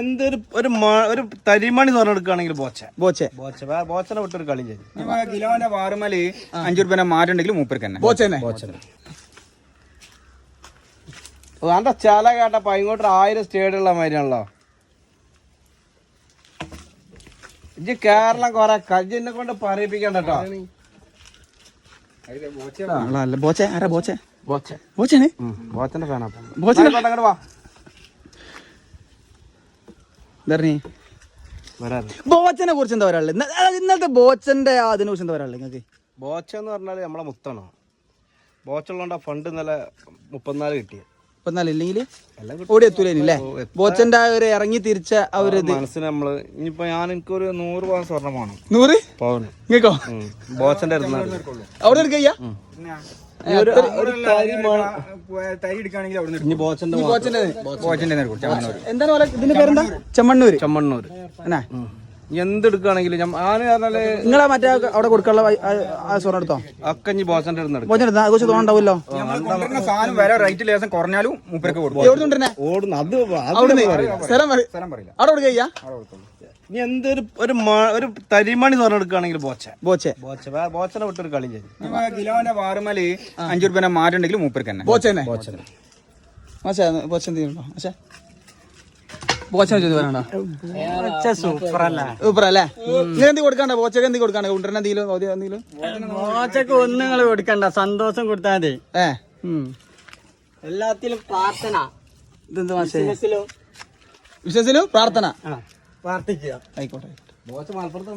എന്തൊരു ഒരു ഒരു തരിമണി തുറന്നെടുക്കുകയാണെങ്കിൽ ബോച്ച. ബോച്ചെ. ബോച്ച ബോച്ചനെ വിട്ടൊരു കളി കിലോന്റെ വാറുമൽ അഞ്ചു രൂപ മാറ്റുണ്ടെങ്കിൽ മൂപ്പർക്ക് തന്നെ. ബോച്ചെ തന്നെ അന്റെ ചാല കേട്ടപ്പോ ഇങ്ങോട്ട് ആയിരം സ്റ്റേഡ് ഉള്ള മാതിരിയാണല്ലോ. ഇജ്ജ് കേരളം കൊറേ കജിനെ കൊണ്ട് പറയിപ്പിക്കണ്ട കേട്ടോ. ബോച്ചേ ബോച്ചെ ആരാ ബോച്ചെ? ബോച്ചേ. ബോച്ചേ ബോച്ചന്റെ ഫാനാ ബോച്ചനെ. അങ്ങോട്ട് വാ. ഇതറിഞ്ഞേ വരാതെ ബോച്ചനെ കുറിച്ച് എന്താ പറയാനുള്ളത്? ഇന്നത്തെ ബോച്ചന്റെ അതിനെ കുറിച്ച് എന്താ പറയാനുള്ളത് നിങ്ങൾക്ക്? ബോച്ച എന്ന് പറഞ്ഞാൽ നമ്മളെ മുത്താണ്. ബോച്ചുള്ളതുകൊണ്ട് ഫണ്ട് ഇന്നലെ മുപ്പത്തിനാല് കിട്ടിയത് ഇപ്പൊ എന്നാലും ഇല്ലെങ്കിൽ ഓടി എത്തൂലേ ബോച്ചന്റെ ആ ഒരു ഇറങ്ങി തിരിച്ച ആ ഒരു ഇത്. മനസ്സിന് നമ്മൾ ഇനിയിപ്പോ ഞാൻ എനിക്കൊരു നൂറ് പവൻ സ്വർണം വേണം. നൂറ്? പവന്. നിങ്ങൾക്കോ? ഉം. ബോച്ചന്റെ അടുത്ത് അവിടെ എടുക്കയ്യ എന്താണ് ഇതിന്റെ പേരെന്താ? ചെമ്മണ്ണൂര്. ചമ്മണ്ണൂര്. എന്നാ? ഇനി എന്തെടുക്കുകയാണെങ്കിലും ഞാൻ പറഞ്ഞാൽ നിങ്ങളെ മറ്റേ ആ അവിടെ കൊടുക്കാനുള്ള ആ- സ്വർണം എടുത്തോ? അക്കഞ്ഞി ബോസന്റെ എടുത്താ സാധനം വരെ റേറ്റ് ലേശം കുറഞ്ഞാലും മൂപ്പർക്ക് കൊടുക്കും. എവിടെ കൊണ്ടുവരുന്നേ? ഓടുന്നു അത് അവിടെ സ്ഥലം പറ- പറയില്ല. അവിടെ ഇനി എന്തൊരു ഒരു തരിമണി എടുക്കുകയാണെങ്കിൽ ബോച്ച. ബോച്ചെ. ബോച്ച. വേ- ബോച്ചനെ വിട്ടൊരു കളി കിലോന്റെ വാറുമൽ അഞ്ചു രൂപ മാറ്റുണ്ടെങ്കിൽ മൂപ്പർക്ക് തന്നെ. ബോച്ചനെ മാഷേ ബോച്ചൻ തീരുണ്ടോ മാഷേ ബോച്ചനെ നിങ്ങൾ എന്ത് കൊടുക്കണ്ട ബോച്ചക്ക് എന്ത് കൊടുക്കണ്ട? കൊണ്ടുവരുന്ന എന്തെങ്കിലും എന്തെങ്കിലും? മോശക്ക് ഒന്നും നിങ്ങൾ കൊടുക്കണ്ട സന്തോഷം കൊടുത്താൽ മതി. ഏ? എല്ലാത്തിലും പ്രാർത്ഥന. ഇതെന്ത് വിശ്വസിലും പ്രാർത്ഥന. പ്രാർത്ഥിക്കുക. ആയിക്കോട്ടെ ബോച്ച മലപ്പുറത്ത്